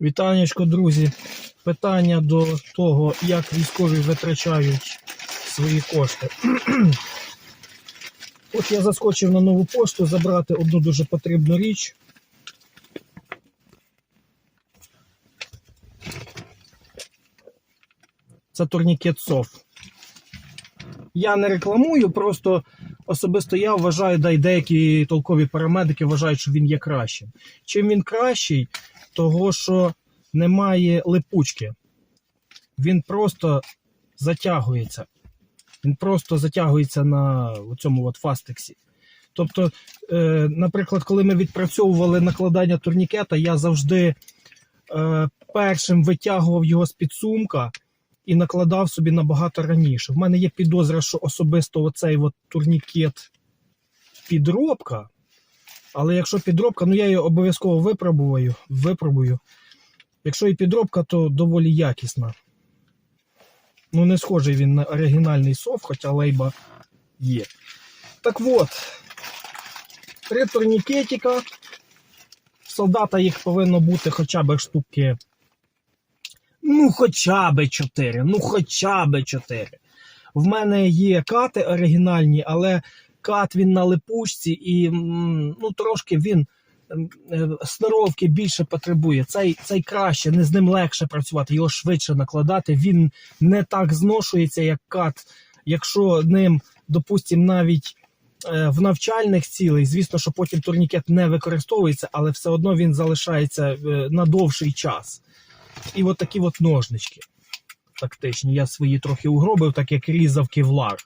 Вітанечко, друзі. Питання до того, як військові витрачають свої кошти. От я заскочив на нову пошту забрати одну дуже потрібну річ. Це турнікет СОФ. Я не рекламую, просто особисто я вважаю, да й деякі толкові парамедики вважають, що він є кращим. Чим він кращий, того що немає липучки. Він просто затягується. Він просто затягується на цьому от фастексі. Тобто, е, наприклад, коли ми відпрацьовували накладання турнікета, я завжди е, першим витягував його з підсумка і накладав собі набагато раніше. В мене є підозра, що особисто оцей от турнікет підробка. Але якщо підробка, ну я її обов'язково випробую, випробую. Якщо і підробка, то доволі якісна. Ну, не схожий він на оригінальний сов, хоча лейба є. Так от, три турнікетика. Солдата їх повинно бути хоча б штуки. Ну, хоча б 4. Ну, хоча б 4. В мене є кати оригінальні, але кат він на липучці і ну, трошки він е, сноровки більше потребує. Цей, цей краще, не з ним легше працювати, його швидше накладати. Він не так зношується, як кат. Якщо ним, допустимо, навіть е, в навчальних цілей, звісно, що потім турнікет не використовується, але все одно він залишається е, на довший час. І от такі от ножнички тактичні. Я свої трохи угробив, так як різав кевлар.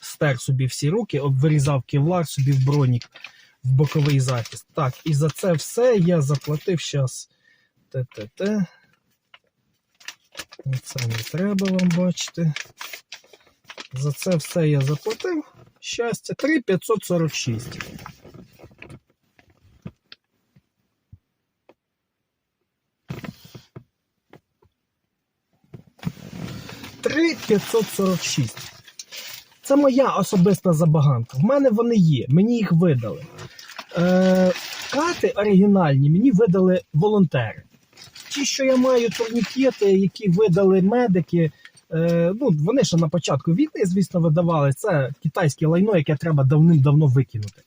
Стер собі всі руки, вирізав кевлар собі в бронік, в боковий захист. Так, і за це все я заплатив зараз ТТТ. Це не треба вам бачити. За це все я заплатив. Щастя, 3,546. Три 546. Це моя особиста забаганка. В мене вони є, мені їх видали. Е, кати оригінальні мені видали волонтери. Ті, що я маю турнікети, які видали медики, е, ну, вони ще на початку війни, звісно, видавали. Це китайське лайно, яке треба давним-давно викинути.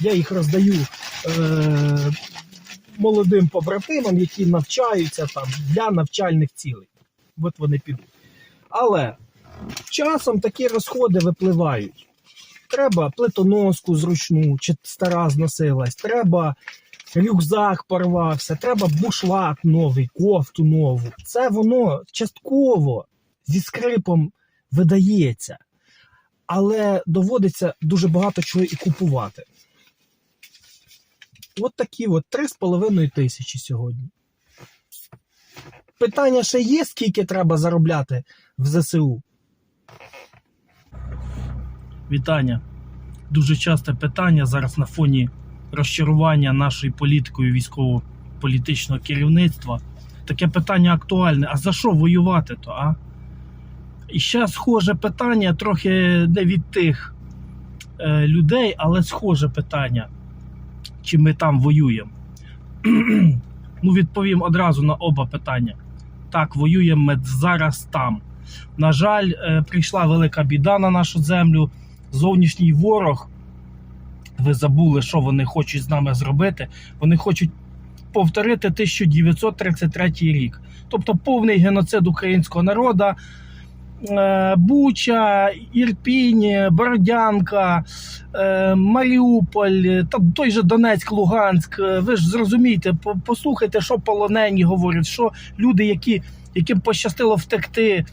Я їх роздаю е, молодим побратимам, які навчаються там для навчальних цілей. От вони підуть. Але часом такі розходи випливають. Треба плитоноску зручну, чи стара зносилась, треба рюкзак порвався, треба бушлат новий, кофту нову. Це воно частково зі скрипом видається. Але доводиться дуже багато чого і купувати. От такі от 3,5 тисячі сьогодні. Питання ще є, скільки треба заробляти в ЗСУ? Вітання. Дуже часте питання зараз на фоні розчарування нашою політикою військово-політичного керівництва. Таке питання актуальне. А за що воювати то? а? І ще схоже питання, трохи не від тих е, людей, але схоже питання, чи ми там воюємо. ну, відповім одразу на оба питання. Так, воюємо ми зараз там. На жаль, е, прийшла велика біда на нашу землю. Зовнішній ворог. Ви забули, що вони хочуть з нами зробити. Вони хочуть повторити 1933 рік. Тобто повний геноцид українського народу. Е, Буча, Ірпінь, Бородянка, е, Маріуполь, та той же Донецьк, Луганськ. Ви ж зрозумієте, послухайте, що полонені говорять, що люди, які, яким пощастило втекти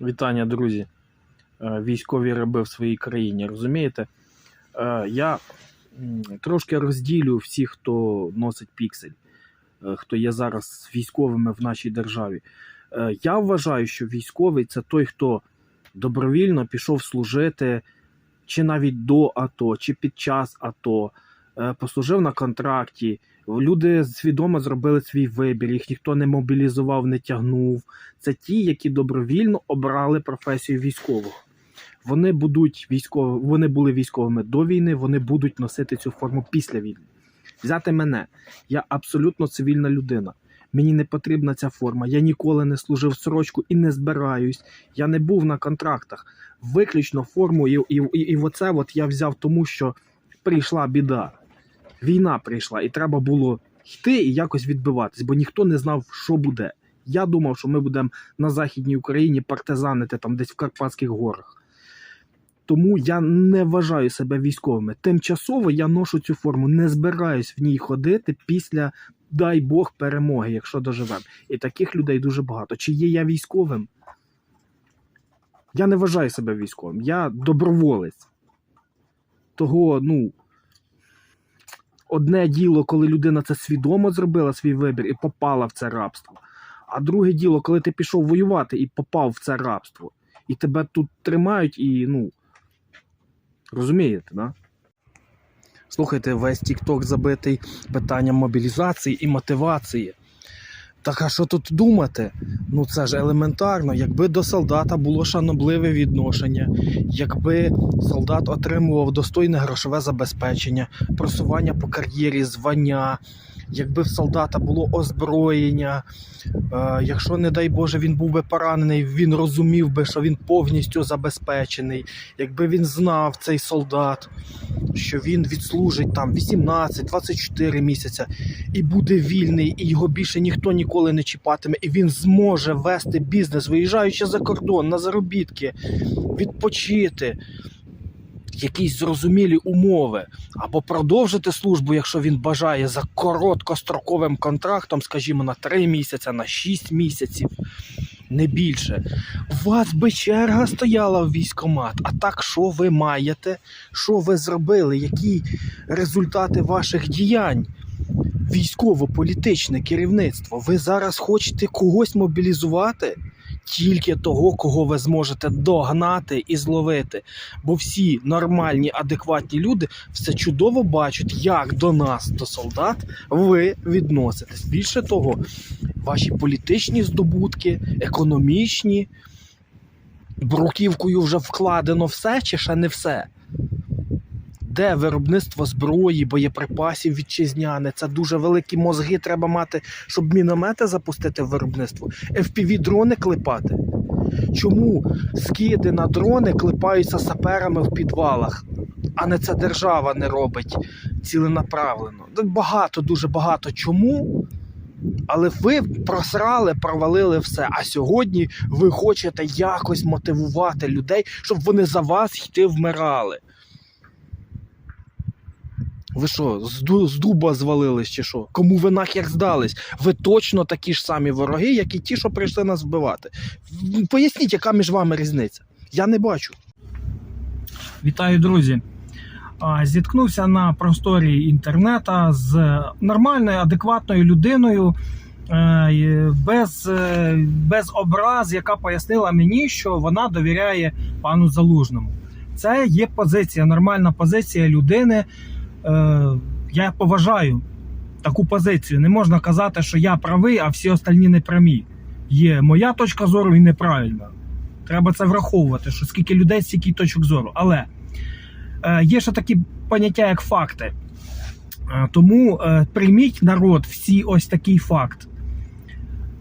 Вітання, друзі. Е, Військові раби в своїй країні. Розумієте? Е, Я трошки розділю всіх, хто носить піксель, е, хто є зараз військовими в нашій державі. Я вважаю, що військовий це той, хто добровільно пішов служити чи навіть до АТО, чи під час АТО, послужив на контракті. Люди свідомо зробили свій вибір, їх ніхто не мобілізував, не тягнув це ті, які добровільно обрали професію військового. Вони будуть військові, вони були військовими до війни, вони будуть носити цю форму після війни. Взяти мене, я абсолютно цивільна людина. Мені не потрібна ця форма. Я ніколи не служив срочку і не збираюсь. Я не був на контрактах. Виключно форму, і, і, і, і оце от я взяв тому, що прийшла біда. Війна прийшла, і треба було йти і якось відбиватись, бо ніхто не знав, що буде. Я думав, що ми будемо на Західній Україні партизанити там десь в Карпатських горах. Тому я не вважаю себе військовими. Тимчасово я ношу цю форму, не збираюсь в ній ходити після, дай Бог, перемоги, якщо доживемо. І таких людей дуже багато. Чи є я військовим? Я не вважаю себе військовим. Я доброволець. Того, ну, одне діло, коли людина це свідомо зробила свій вибір і попала в це рабство. А друге діло, коли ти пішов воювати і попав в це рабство, і тебе тут тримають, і ну. Розумієте, да? Слухайте, весь TikTok забитий питанням мобілізації і мотивації. Так а що тут думати? Ну це ж елементарно. Якби до солдата було шанобливе відношення, якби солдат отримував достойне грошове забезпечення, просування по кар'єрі, звання, якби в солдата було озброєння, е, якщо, не дай Боже, він був би поранений, він розумів би, що він повністю забезпечений, якби він знав цей солдат, що він відслужить там 18-24 місяця і буде вільний, і його більше ніхто ніколи не чіпатиме, і він зможе вести бізнес, виїжджаючи за кордон на заробітки, відпочити. Якісь зрозумілі умови, або продовжити службу, якщо він бажає за короткостроковим контрактом, скажімо, на 3 місяці, на 6 місяців, не більше. У вас би черга стояла в військкомат. А так, що ви маєте? Що ви зробили? Які результати ваших діянь? Військово-політичне керівництво. Ви зараз хочете когось мобілізувати? Тільки того, кого ви зможете догнати і зловити. Бо всі нормальні, адекватні люди все чудово бачать, як до нас, до солдат, ви відноситесь. Більше того, ваші політичні здобутки, економічні, бруківкою вже вкладено все чи ще не все. Де виробництво зброї, боєприпасів вітчизняне? Це дуже великі мозги треба мати, щоб міномети запустити в виробництво, FPV-дрони клепати. Чому скиди на дрони клепаються саперами в підвалах, а не це держава не робить ціленаправлено? Багато, дуже багато чому. Але ви просрали, провалили все. А сьогодні ви хочете якось мотивувати людей, щоб вони за вас йти вмирали. Ви що, з, дуба звалились чи що? Кому ви нахер здались? Ви точно такі ж самі вороги, як і ті, що прийшли нас вбивати. Поясніть, яка між вами різниця? Я не бачу. Вітаю, друзі. Зіткнувся на просторі інтернета з нормальною, адекватною людиною, е, без, е, без образ, яка пояснила мені, що вона довіряє пану Залужному. Це є позиція, нормальна позиція людини. Е, Я поважаю таку позицію. Не можна казати, що я правий, а всі остальні не праві. Є моя точка зору і неправильна. Треба це враховувати, що скільки людей, стільки точок зору. Але е, є ще такі поняття, як факти. Е, тому прийміть народ всі ось такий факт.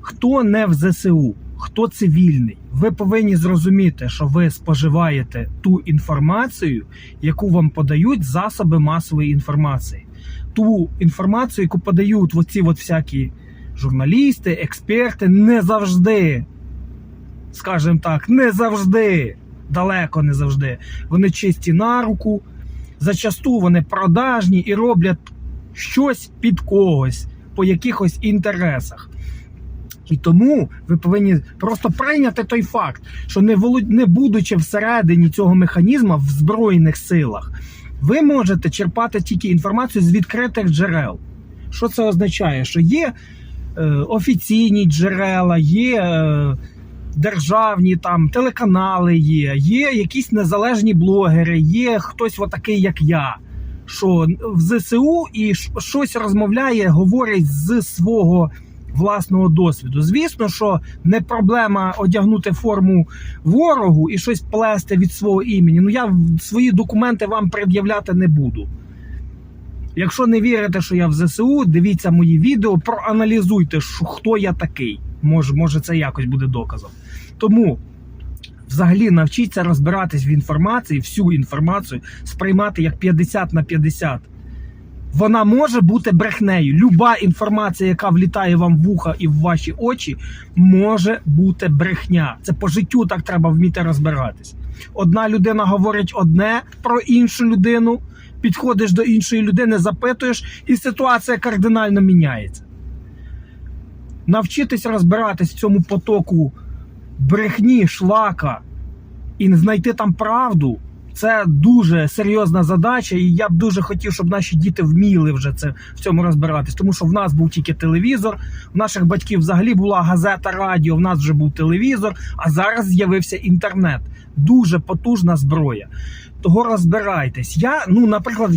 Хто не в ЗСУ, хто цивільний, ви повинні зрозуміти, що ви споживаєте ту інформацію, яку вам подають засоби масової інформації. Ту інформацію, яку подають оці от всякі журналісти, експерти, не завжди скажімо так, не завжди, далеко не завжди. Вони чисті на руку, зачасту вони продажні і роблять щось під когось по якихось інтересах. І тому ви повинні просто прийняти той факт, що не волод... не будучи всередині цього механізму в збройних силах, ви можете черпати тільки інформацію з відкритих джерел. Що це означає? Що є е, офіційні джерела, є е, державні там телеканали, є, є якісь незалежні блогери, є хтось отакий, як я. Що в ЗСУ і щось розмовляє, говорить з свого власного досвіду. Звісно, що не проблема одягнути форму ворогу і щось плести від свого імені. Ну я свої документи вам пред'являти не буду. Якщо не вірите, що я в ЗСУ, дивіться мої відео, проаналізуйте, що, хто я такий. Може, може, це якось буде доказом. Тому взагалі навчіться розбиратись в інформації, всю інформацію сприймати як 50 на 50. Вона може бути брехнею. Люба інформація, яка влітає вам в вуха і в ваші очі, може бути брехня. Це по життю так треба вміти розбиратись. Одна людина говорить одне про іншу людину, підходиш до іншої людини, запитуєш, і ситуація кардинально міняється. Навчитись розбиратись в цьому потоку брехні, шлака і знайти там правду. Це дуже серйозна задача, і я б дуже хотів, щоб наші діти вміли вже це в цьому розбиратись. Тому що в нас був тільки телевізор, в наших батьків взагалі була газета, радіо, в нас вже був телевізор, а зараз з'явився інтернет. Дуже потужна зброя. Того розбирайтесь. Я, ну, наприклад,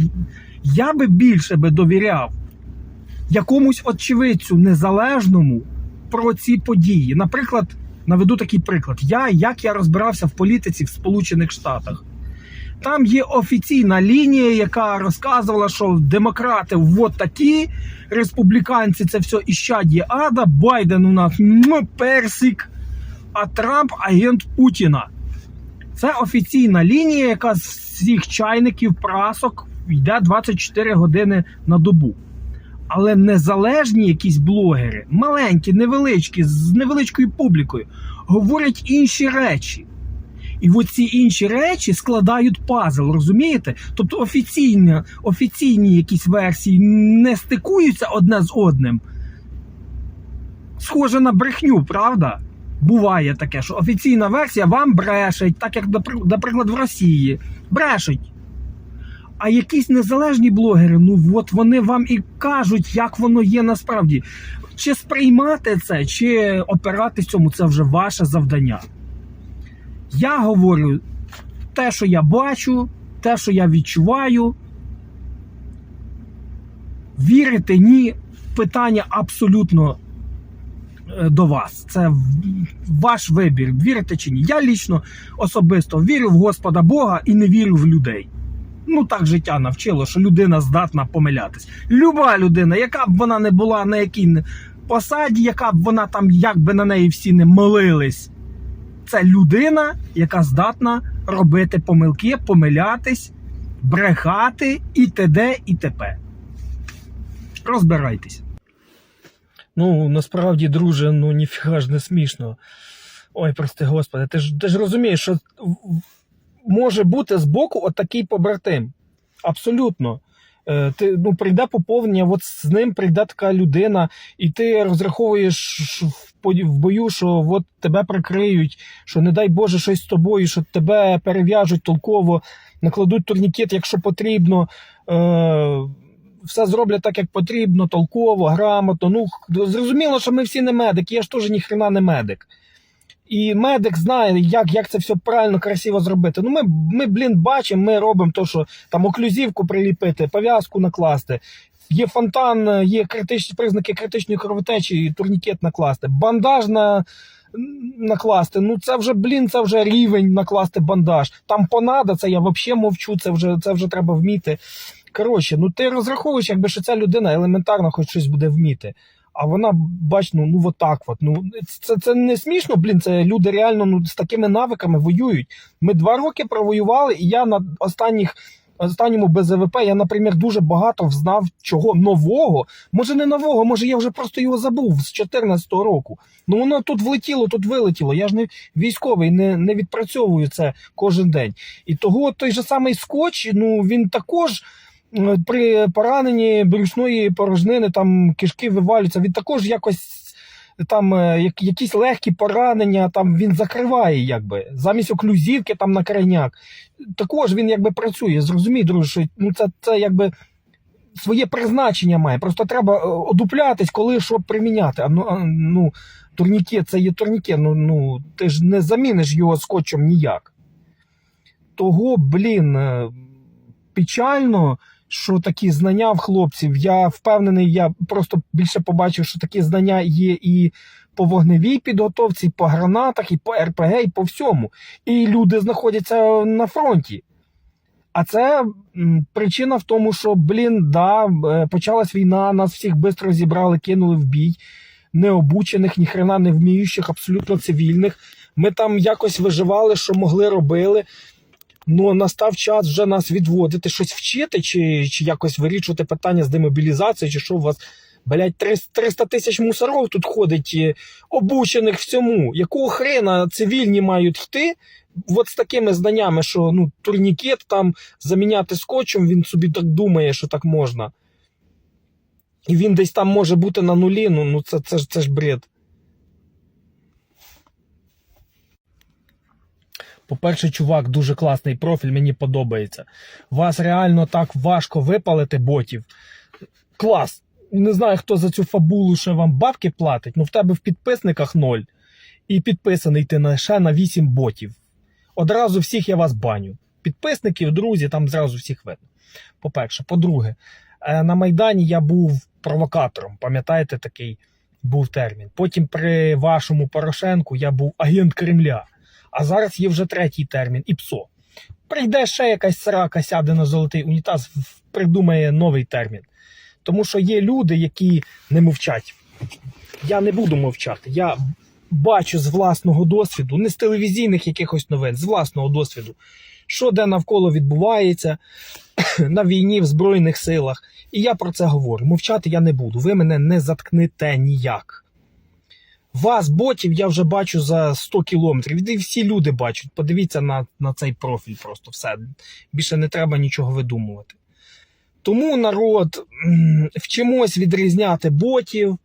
я би більше би довіряв якомусь очевидцю незалежному про ці події. Наприклад, наведу такий приклад: я як я розбирався в політиці в Сполучених Штатах. Там є офіційна лінія, яка розказувала, що демократи вот такі, республіканці це все іщадє ада, Байден у нас персик, а Трамп агент Путіна. Це офіційна лінія, яка з всіх чайників, прасок йде 24 години на добу. Але незалежні якісь блогери, маленькі, невеличкі, з невеличкою публікою, говорять інші речі. І от ці інші речі складають пазл, розумієте? Тобто офіційні, офіційні якісь версії не стикуються одне з одним. Схоже на брехню, правда? Буває таке, що офіційна версія вам брешить, так як, наприклад, в Росії. Брешить. А якісь незалежні блогери, ну от вони вам і кажуть, як воно є насправді. Чи сприймати це, чи опиратись цьому, це вже ваше завдання. Я говорю те, що я бачу, те, що я відчуваю. Вірите, ні, питання абсолютно е, до вас. Це ваш вибір. Вірите чи ні? Я лічно особисто вірю в Господа Бога і не вірю в людей. Ну так життя навчило, що людина здатна помилятись. Люба людина, яка б вона не була на якій посаді, яка б вона там, як би на неї всі не молились. Це людина, яка здатна робити помилки, помилятись, брехати і т.д. і т.п. Розбирайтесь. Ну, насправді, друже, ну ніфіга ж не смішно. Ой, прости господи, ти ж, ти ж розумієш, що може бути збоку отакий побратим. Абсолютно. Е, Ти, ну, прийде поповнення, от з ним прийде така людина, і ти розраховуєш в бою, що от тебе прикриють, що не дай Боже щось з тобою, що тебе перев'яжуть толково, накладуть турнікет, якщо потрібно. Е, все зроблять так, як потрібно, толково, грамотно. Ну, зрозуміло, що ми всі не медики, я ж теж ніхрена не медик. І медик знає, як, як це все правильно, красиво зробити. Ну, ми, ми блін, бачимо, ми робимо то, що там оклюзівку приліпити, пов'язку накласти. Є фонтан, є критичні признаки критичної кровотечі, турнікет накласти, бандаж на, накласти. Ну це вже, блін, це вже рівень накласти бандаж. Там понада, це я взагалі мовчу, це вже, це вже треба вміти. Коротше, ну ти розраховуєш, якби що ця людина елементарно хоч щось буде вміти. А вона, бач, ну, ну отак от. Ну, це, це не смішно, блін. Це люди реально ну, з такими навиками воюють. Ми два роки провоювали, і я на останніх. Останньому БЗВП я, наприклад, дуже багато знав чого нового. Може, не нового, може я вже просто його забув з 2014 року. Ну воно тут влетіло, тут вилетіло. Я ж не військовий, не, не відпрацьовую це кожен день. І того той же самий скотч, ну він також при пораненні брюшної порожнини там кишки вивалюються, він також якось там е, як- якісь легкі поранення, там він закриває, якби замість оклюзівки там на крайняк. Також він якби працює. Зрозумій, друже, що ну це, це якби своє призначення має. Просто треба е, одуплятись, коли що приміняти. А ну, а, ну турніке це є турніке. Ну, ну ти ж не заміниш його скотчем ніяк. Того, блін, е, печально, що такі знання в хлопців. Я впевнений, я просто більше побачив, що такі знання є і по вогневій підготовці, і по гранатах, і по РПГ, і по всьому. І люди знаходяться на фронті. А це причина в тому, що, блін, да, е, почалась війна, нас всіх швидко зібрали, кинули в бій, необучених, ніхрена не вміючих, абсолютно цивільних. Ми там якось виживали, що могли, робили. Ну, настав час вже нас відводити, щось вчити, чи, чи якось вирішувати питання з демобілізацією, чи що у вас, блядь, 300 тисяч мусоров тут ходить, е, обучених всьому. Якого хрена цивільні мають йти? От з такими знаннями, що ну, турнікет там заміняти скотчем, він собі так думає, що так можна. І він десь там може бути на нулі, ну, ну це, це, це ж бред. По-перше, чувак, дуже класний профіль, мені подобається. Вас реально так важко випалити ботів. Клас! Не знаю, хто за цю фабулу ще вам бабки платить, ну в тебе в підписниках ноль. І підписаний ти ще на 8 ботів. Одразу всіх я вас баню. Підписників, друзі, там зразу всіх видно. По-перше, по-друге, е, на Майдані я був провокатором. Пам'ятаєте, такий був термін. Потім при вашому Порошенку я був агент Кремля. А зараз є вже третій термін і ПСО. Прийде ще якась срака, сяде на золотий унітаз, придумає новий термін. Тому що є люди, які не мовчать. Я не буду мовчати. Я бачу з власного досвіду, не з телевізійних якихось новин, з власного досвіду, що де навколо відбувається на війні в Збройних силах. І я про це говорю. Мовчати я не буду. Ви мене не заткнете ніяк. Вас, ботів, я вже бачу за 100 кілометрів. І всі люди бачать. Подивіться на, на цей профіль просто все. Більше не треба нічого видумувати. Тому народ вчимось відрізняти ботів.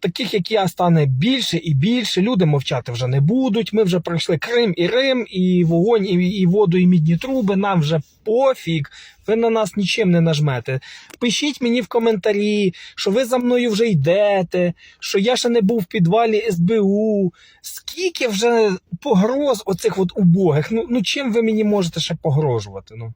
Таких, як я, стане більше і більше. Люди мовчати вже не будуть. Ми вже пройшли Крим і Рим, і вогонь, і, і воду, і мідні труби. Нам вже пофіг. Ви на нас нічим не нажмете. Пишіть мені в коментарі, що ви за мною вже йдете, що я ще не був в підвалі СБУ. Скільки вже погроз оцих от убогих? Ну, ну чим ви мені можете ще погрожувати? Ну?